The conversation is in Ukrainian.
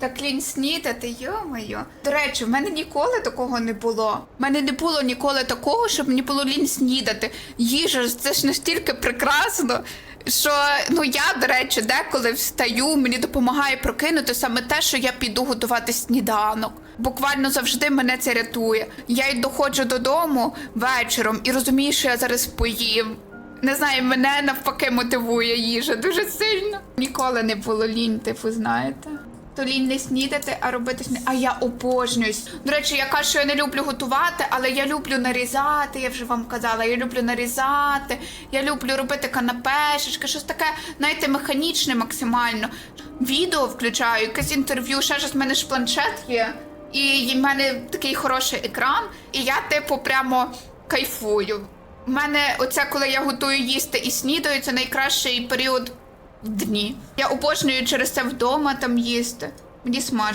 Так лінь снідати, йо-моє. До речі, в мене ніколи такого не було. В мене не було ніколи такого, щоб мені було лінь снідати. Їжа це ж настільки прекрасно. Що ну я, до речі, деколи встаю, мені допомагає прокинути саме те, що я піду готувати сніданок. Буквально завжди мене це рятує. Я й доходжу додому вечором і розумію, що я зараз поїм. Не знаю, мене навпаки мотивує їжа дуже сильно. Ніколи не було лінь, типу, знаєте. То не снідати, а робити сні. А я обожнююсь. До речі, я кажу, що я не люблю готувати, але я люблю нарізати, я вже вам казала, я люблю нарізати, я люблю робити канапешечки, щось таке, знаєте, механічне максимально. Відео включаю, якесь інтерв'ю, ще ж в мене ж планшет є. І в мене такий хороший екран, і я, типу, прямо кайфую. У мене оце, коли я готую їсти і снідаю, це найкращий період дні. Я обожнюю через це вдома там їсти. Мені смачно.